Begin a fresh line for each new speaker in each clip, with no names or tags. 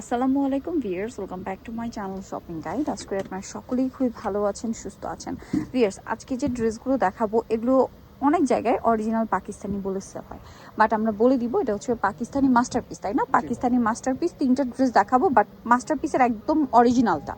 আসসালামু আলাইকুম viewers welcome back to my channel shopping guide. আজকে আপনার সকলেই খুবই ভালো আছেন সুস্থ আছেন। ভিয়ার্স আজকে যে ড্রেসগুলো দেখাবো এগুলো অনেক জায়গায় অরিজিনাল পাকিস্তানি বলে হয়। বাট আমরা বলে দিব এটা হচ্ছে পাকিস্তানি মাস্টারপিস তাই না? পাকিস্তানি মাস্টারপিস তিনটা ড্রেস দেখাবো বাট মাস্টারপিসের একদম অরিজিনালটা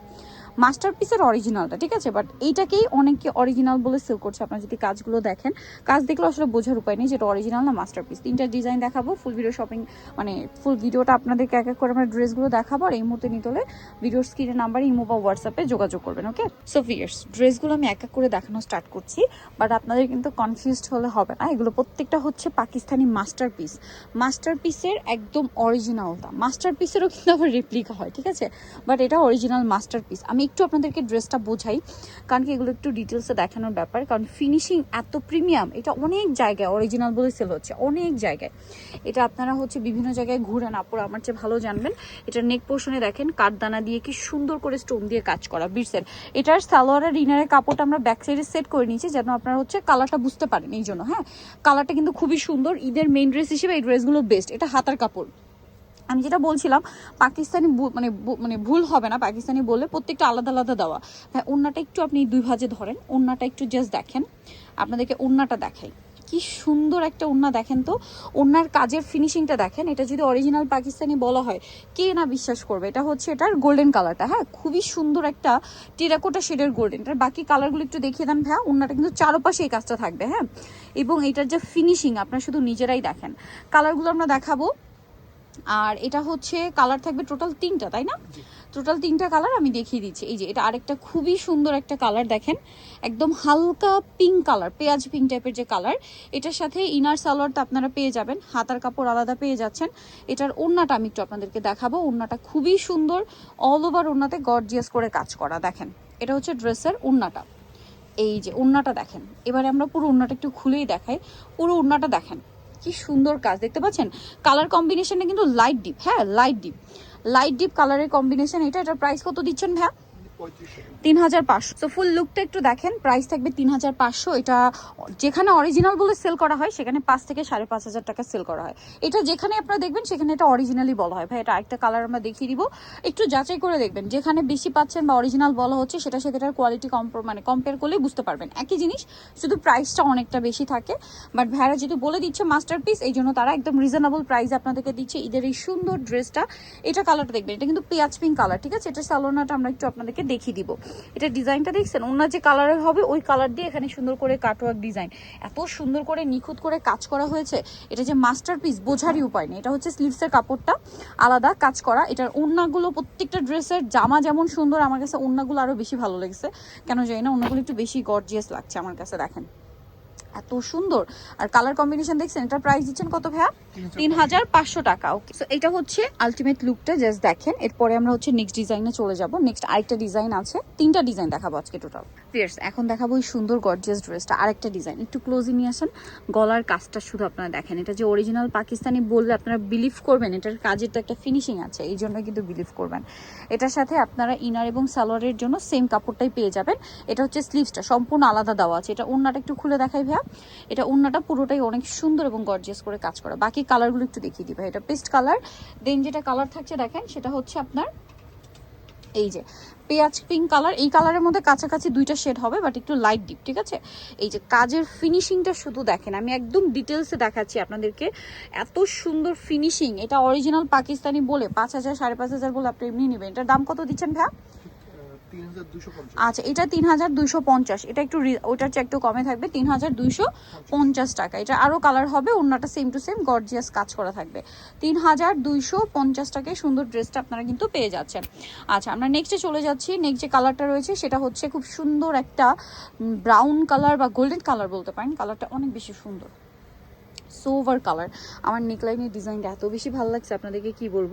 মাস্টারপিসের অরিজিনালটা ঠিক আছে? বাট এইটাকেই অনেকে অরিজিনাল বলে সেল করছে। আপনারা যদি কাজগুলো দেখেন, কাজ দেখলে আসলে বোঝার উপায় নেই যেটা অরিজিনাল না মাস্টারপিস তিনটা ডিজাইন দেখাবো ফুল ভিডিও শপিং মানে ফুল ভিডিওটা আপনাদেরকে এক এক করে আমরা ড্রেসগুলো দেখাবো। আর এই মুহূর্তে নিতে হলে ভিডিওর স্ক্রিনের নাম্বার ইমো বা হোয়াটসঅ্যাপে যোগাযোগ করবেন ওকে সো ফিয়ার্স ড্রেসগুলো আমি এক এক করে দেখানো স্টার্ট করছি। বাট আপনাদের কিন্তু কনফিউজড হলে হবে না। এগুলো প্রত্যেকটা হচ্ছে পাকিস্তানি মাস্টারপিস মাস্টারপিসের একদম অরিজিনালটা মাস্টারপিসেরও কিন্তু আবার রেপ্লিকা হয়, ঠিক আছে? বাট এটা অরিজিনাল মাস্টারপিস আমি একটু আপনাদেরকে ড্রেসটা বোঝাই, কারণ কি এগুলো একটু ডিটেলসে দেখানোর ব্যাপার। কারণ ফিনিশিং এত প্রিমিয়াম এটা অনেক জায়গায় অরিজিনাল বলে সেল হচ্ছে, অনেক জায়গায়। এটা আপনারা হচ্ছে বিভিন্ন জায়গায় ঘুরেন। আপুরা আমার চেয়ে ভালো জানবেন। এটা নেক পোর্শনে দেখেন, কাঠদানা দিয়ে কি সুন্দর করে স্টোন দিয়ে কাজ করা বিরসের এটার সালোয়ার আর ইনারের কাপড়টা আমরা ব্যাক সাইডে সেট করে নিয়েছি, যেন আপনারা হচ্ছে কালারটা বুঝতে পারেন এই জন্য হ্যাঁ? কালারটা কিন্তু খুবই সুন্দর। ঈদের মেইন ড্রেস হিসেবে এই ড্রেসগুলো বেস্ট এটা হাতার কাপড়। আমি যেটা বলছিলাম, পাকিস্তানি মানে মানে ভুল হবে না, পাকিস্তানি বলে প্রত্যেকটা আলাদা আলাদা দেওয়া। হ্যাঁ ওন্নাটা একটু আপনি দুই ভাজে ধরেন, ওন্নাটা একটু জাস্ট দেখেন। আপনাদেরকে ওন্নাটা দেখাই। কি সুন্দর একটা ওন্না দেখেন তো। ওন্নার কাজের ফিনিশিংটা দেখেন, এটা যদি অরিজিনাল পাকিস্তানি বলা হয়, কে না বিশ্বাস করবে? এটা হচ্ছে এটার গোল্ডেন কালারটা হ্যাঁ? খুবই সুন্দর একটা টেরাকোটা শেডের গোল্ডেন এটার বাকি কালারগুলো একটু দেখিয়ে দেন ভাইয়া, ওন্নাটা কিন্তু চারোপাশে এই কাজটা থাকবে হ্যাঁ? এবং এটার যে ফিনিশিং আপনার শুধু নিজেরাই দেখেন। কালারগুলো আমরা দেখাবো। আর এটা হচ্ছে কালার থাকবে টোটাল তিনটা তাই না? টোটাল তিনটা কালার আমি দেখিয়ে দিচ্ছি। এই যে এটা আরেকটা খুবই সুন্দর একটা কালার দেখেন। একদম হালকা পিঙ্ক কালার পেঁয়াজ পিঙ্ক টাইপের যে কালার এটার সাথে ইনার সালোয়ারটা আপনারা পেয়ে যাবেন। হাতার কাপড় আলাদা পেয়ে যাচ্ছেন। এটার ওড়নাটা আমি একটু আপনাদেরকে দেখাবো। ওড়নাটা খুবই সুন্দর অল ওভার ওড়নাতে গর্জিয়াস করে কাজ করা দেখেন। এটা হচ্ছে ড্রেসের ওড়নাটা। এই যে ওড়নাটা দেখেন। এবারে আমরা পুরো ওড়নাটা একটু খুলেই দেখাই। পুরো ওড়নাটা দেখেন। কি সুন্দর কাজ, দেখতে পাচ্ছেন? কালার কম্বিনেশনটা কিন্তু লাইট ডিপ হ্যাঁ লাইট ডিপ লাইট ডিপ কালারের কম্বিনেশন এটা, এটার প্রাইস কত দিচ্ছেন ভাইয়া? তিন হাজার পাঁচশো। তো ফুল লুকটা একটু দেখেন প্রাইস থাকবে তিন হাজার পাঁচশো। এটা যেখানে অরিজিনাল বলে সেল করা হয়, সেখানে পাঁচ থেকে সাড়ে পাঁচ হাজার টাকা সেল করা হয়। এটা যেখানে আপনারা দেখবেন, সেখানে এটা অরিজিনালি বলা হয়। ভাই, এটা আরেকটা কালার আমরা দেখিয়ে দিব। একটু যাচাই করে দেখবেন, যেখানে বেশি পাচ্ছেন বা অরিজিনাল বলা হচ্ছে সেটার সাথে এটার কোয়ালিটি কম্প মানে কম্পেয়ার করলেই বুঝতে পারবেন। একই জিনিস, শুধু প্রাইসটা অনেকটা বেশি থাকে। বাট ভাইরা যেহেতু বলে দিচ্ছে মাস্টারপিস এই জন্য তারা একদম রিজনেবল প্রাইস আপনাদেরকে দিচ্ছে ঈদের এই সুন্দর ড্রেসটা এটা কালারটা দেখবেন, এটা কিন্তু পেঁয়াজ পিঙ্ক কালার ঠিক আছে? এটা সালোনাটা আমরা একটু আপনাদেরকে দেখিয়ে দিব। এটা ডিজাইনটা দেখছেন? ওনার যে কালারের হবে, ওই কালার দিয়ে এখানে সুন্দর করে কাটওয়ার্ক ডিজাইন এত সুন্দর করে নিখুঁত করে কাজ করা হয়েছে, এটা যে মাস্টার পিস বোঝারই উপায় নেই। এটা হচ্ছে স্লিভসের কাপড়টা, আলাদা কাজ করা। এটার ওড়নাগুলো, প্রত্যেকটা ড্রেসের জামা যেমন সুন্দর, আমার কাছে ওড়নাগুলো আরও বেশি ভালো লেগেছে। কেন জানি না, ওড়নাগুলো একটু বেশি গর্জিয়াস লাগছে আমার কাছে, দেখেন। এত সুন্দর। আর কালার কম্বিনেশন দেখছেন, এটার প্রাইস দিচ্ছেন কত ভাইয়া? তিন হাজার পাঁচশো টাকা ওকে সো এটা হচ্ছে আলটিমেট লুকটা জাস্ট দেখেন। এরপরে আমরা হচ্ছে নেক্সট ডিজাইনে চলে যাব। নেক্সট আরেকটা ডিজাইন আছে। তিনটা ডিজাইন দেখাবো আজকে টোটাল ফিয়ার্স এখন দেখাবো এই সুন্দর গর্জিয়াস ড্রেসটা আরেকটা ডিজাইন একটু ক্লোজে নিয়ে আসেন। গলার কাজটা শুধু আপনারা দেখেন। এটা যে অরিজিনাল পাকিস্তানি বললে আপনারা বিলিভ করবেন, এটার কাজের তো একটা ফিনিশিং আছে, এই জন্য কিন্তু বিলিভ করবেন। এটার সাথে আপনারা ইনার এবং সালোয়ারের জন্য সেম কাপড়টাই পেয়ে যাবেন। এটা হচ্ছে স্লিভসটা সম্পূর্ণ আলাদা দেওয়া আছে। এটা ওড়নাটা একটু খুলে দেখাই ভাইয়া। এটা ওড়নাটা পুরোটাই অনেক সুন্দর এবং গর্জিয়াস করে কাজ করা। বাকি কালারগুলো একটু দেখিয়ে দিবে এটা পেস্ট কালার দেন যেটা কালার থাকছে দেখেন, সেটা হচ্ছে আপনার এই যে, পেঁয়াজ পিঙ্ক কালার এই কালারের মধ্যে কাছাকাছি দুইটা শেড হবে বাট একটু লাইট ডিপ ঠিক আছে? এই যে, কাজের ফিনিশিংটা শুধু দেখেন, আমি একদম ডিটেলসে দেখাচ্ছি আপনাদেরকে। এত সুন্দর ফিনিশিং এটা অরিজিনাল পাকিস্তানি বলে, পাঁচ হাজার, সাড়ে পাঁচ হাজার বলে আপনি এমনি নেবেন। এটার দাম কত দিচ্ছেন ভাইয়া
তিন হাজার দুশো পঞ্চাশ
আচ্ছা এটা তিন হাজার দুইশো পঞ্চাশ। এটা একটু ওটার চেয়ে একটু কমে থাকবে। তিন হাজার দুইশো পঞ্চাশ টাকা। এটা আরও কালার হবে অন্যটা সেম টু সেম গর্জিয়াস কাজ করা থাকবে। তিন হাজার দুইশো পঞ্চাশ টাকায় সুন্দর ড্রেসটা আপনারা কিন্তু পেয়ে যাচ্ছেন। আচ্ছা আমরা নেক্সটে চলে যাচ্ছি। নেক্সট যে কালারটা রয়েছে, সেটা হচ্ছে খুব সুন্দর একটা ব্রাউন কালার বা গোল্ডেন কালার বলতে পারেন। কালারটা অনেক বেশি সুন্দর। সোভার কালার আমার নেকলাইনের ডিজাইনটা এত বেশি ভালো লাগছে, আপনাদেরকে কি বলব?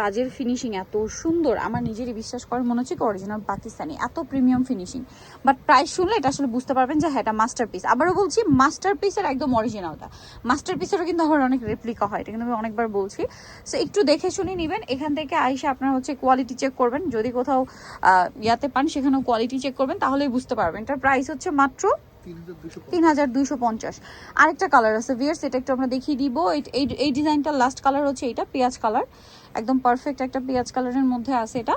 কাজের ফিনিশিং এত সুন্দর, আমার নিজেরই বিশ্বাস করার মনে হচ্ছে কি অরিজিনাল পাকিস্তানি, এত প্রিমিয়াম ফিনিশিং বাট প্রাইস শুনলে এটা আসলে বুঝতে পারবেন যে হ্যাঁ এটা মাস্টারপিস আবারও বলছি মাস্টারপিসের একদম অরিজিনালটা মাস্টারপিসেরও কিন্তু আবার অনেক রেপ্লিকা হয়, এটা কিন্তু আমি অনেকবার বলছি। সো একটু দেখে শুনে নেবেন, এখান থেকে আইসে আপনার হচ্ছে কোয়ালিটি চেক করবেন। যদি কোথাও ইয়াতে পান, সেখানেও কোয়ালিটি চেক করবেন, তাহলেই বুঝতে পারবেন। এটার প্রাইস হচ্ছে মাত্র
তিন হাজার
দুইশো পঞ্চাশ। আরেকটা কালার আছে ভিয়ার্স এটা একটু আমরা দেখিয়ে দিব। এই ডিজাইনটার লাস্ট কালার হচ্ছে এটা, পেঁয়াজ কালার একদম পারফেক্ট একটা পেঁয়াজ কালারের মধ্যে আছে এটা।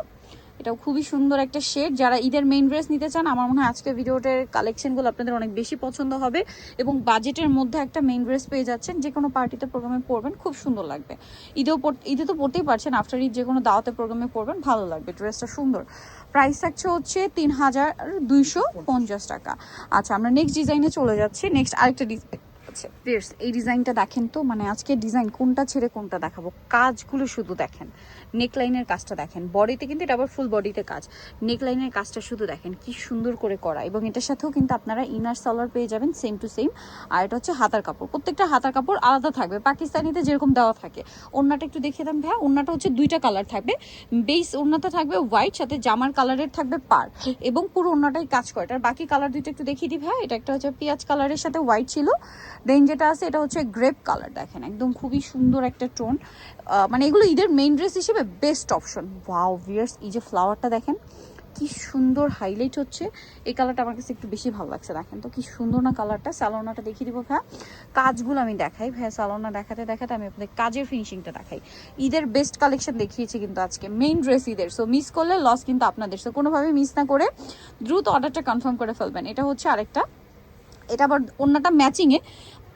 এটাও খুবই সুন্দর একটা শেড। যারা ঈদের মেইন ড্রেস নিতে চান, আমার মনে হয় আজকে ভিডিওটার কালেকশনগুলো আপনাদের অনেক বেশি পছন্দ হবে এবং বাজেটের মধ্যে একটা মেইন ড্রেস পেয়ে যাচ্ছেন, যে কোনো পার্টিতে প্রোগ্রামে পরবেন, খুব সুন্দর লাগবে। ঈদেও ঈদে তো পড়তেই পারছেন আফটার ঈদ যে কোনো দাওয়াতে প্রোগ্রামে পরবেন, ভালো লাগবে ড্রেসটা সুন্দর। প্রাইস থাকছে হচ্ছে তিন হাজার পঞ্চাশ টাকা। আচ্ছা আমরা নেক্সট ডিজাইনে চলে যাচ্ছি। নেক্সট আরেকটা ডিজাইন আছে Pierce, এই ডিজাইনটা দেখেন তো মানে আজকে ডিজাইন কোনটা ছেড়ে কোনটা দেখাবো। কাজগুলো শুধু দেখেন। নেকলাইনের কাজটা দেখেন। বডিতে কিন্তু এটা আবার ফুল বডিতে কাজ। নেকলাইনের কাজটা শুধু দেখেন কি সুন্দর করে করা। এবং এটার সাথেও কিন্তু আপনারা ইনার সালোয়ার পেয়ে যাবেন সেম টু সেম আর এটা হচ্ছে হাতার কাপড়। প্রত্যেকটা হাতার কাপড় আলাদা থাকবে। পাকিস্তানিতে যেরকম দেওয়া থাকে। ওড়নাটা একটু দেখিয়ে দেন ভাইয়া। ওড়নাটা হচ্ছে দুইটা কালার থাকবে। বেস ওড়নাটা থাকবে হোয়াইট সাথে জামার কালারের থাকবে পার এবং পুরো ওড়নাটাই কাজ করে। আর বাকি কালার দুইটা একটু দেখিয়ে দিই ভাইয়া। এটা একটা হচ্ছে পেঁয়াজ কালারের সাথে হোয়াইট ছিল। দেন যেটা আছে, এটা হচ্ছে গ্রেপ কালার দেখেন, একদম খুবই সুন্দর একটা টোন মানে এগুলো ঈদের মেইন ড্রেস হিসেবে বেস্ট অপশন ওয়াও ভিয়ার্স এই যে ফ্লাওয়ারটা দেখেন, কি সুন্দর হাইলাইট হচ্ছে। এই কালারটা আমার কাছে একটু বেশি ভালো লাগছে, দেখেন তো, কি সুন্দর না কালারটা স্যালোনাটা দেখিয়ে দিব, ভাইয়া। কাজগুলো আমি দেখাই, ভাইয়া। স্যালোনা দেখাতে দেখাতে আমি আপনাদের কাজের ফিনিশিংটা দেখাই। ঈদের বেস্ট কালেকশন দেখিয়েছি কিন্তু আজকে মেইন ড্রেস ঈদের। সো মিস করলে লস কিন্তু আপনাদের। সো কোনোভাবে মিস না করে দ্রুত অর্ডারটা কনফার্ম করে ফেলবেন। এটা হচ্ছে আরেকটা এটা আবার অন্যটা ম্যাচিংয়ে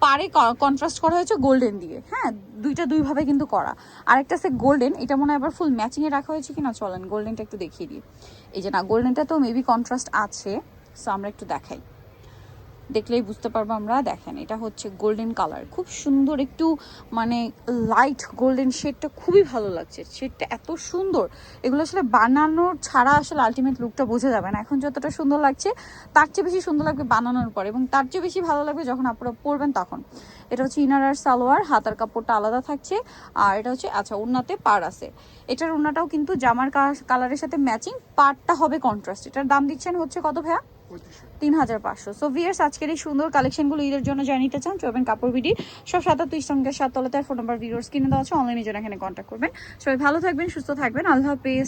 পারে কন্ট্রাস্ট করা হয়েছে গোল্ডেন দিয়ে। হ্যাঁ দুইটা দুইভাবে কিন্তু করা। আরেকটা সে গোল্ডেন এটা মনে হয় আবার ফুল ম্যাচিংয়ে রাখা হয়েছে কি না চলেন গোল্ডেনটা একটু দেখিয়ে দিই। এই যে না গোল্ডেনটা তো মেবি কন্ট্রাস্ট আছে সো আমরা একটু দেখাই। দেখলেই বুঝতে পারব আমরা। দেখেন, এটা হচ্ছে গোল্ডেন কালার খুব সুন্দর একটু মানে লাইট গোল্ডেন শেডটা খুবই ভালো লাগছে। শেডটা এত সুন্দর। এগুলো আসলে বানানোর ছাড়া আসলে আলটিমেট লুকটা বোঝা যাবে না। এখন যতটা সুন্দর লাগছে, তার চেয়ে বেশি সুন্দর লাগবে বানানোর পর এবং তার চেয়ে বেশি ভালো লাগবে যখন আপনারা পরবেন তখন। এটা হচ্ছে ইনার আর সালোয়ার, হাতার কাপড়টা আলাদা থাকছে। আর এটা হচ্ছে আচ্ছা ওড়নাতে পার আছে। এটার ওড়নাটাও কিন্তু জামার কালারের সাথে ম্যাচিং পারটা হবে কন্ট্রাস্ট এটার দাম দিচ্ছেন হচ্ছে কত ভাইয়া? তিন হাজার পাঁচশো। সো ভিয়ার্স আজকের এই সুন্দর কালেকশনগুলো ঈদের জন্য জানিতে চান, চলবেন কাপড় বিডি। সব সাতাত্তর সঙ্গে সাত তলাতে ফোন নাম্বার ভিডিওস কিনে দেওয়া আছে অনলাইনে জন্য এখানে কন্ট্যাক্ট করবেন। সবাই ভালো থাকবেন, সুস্থ থাকবেন। আল্লাহ হাফেজ।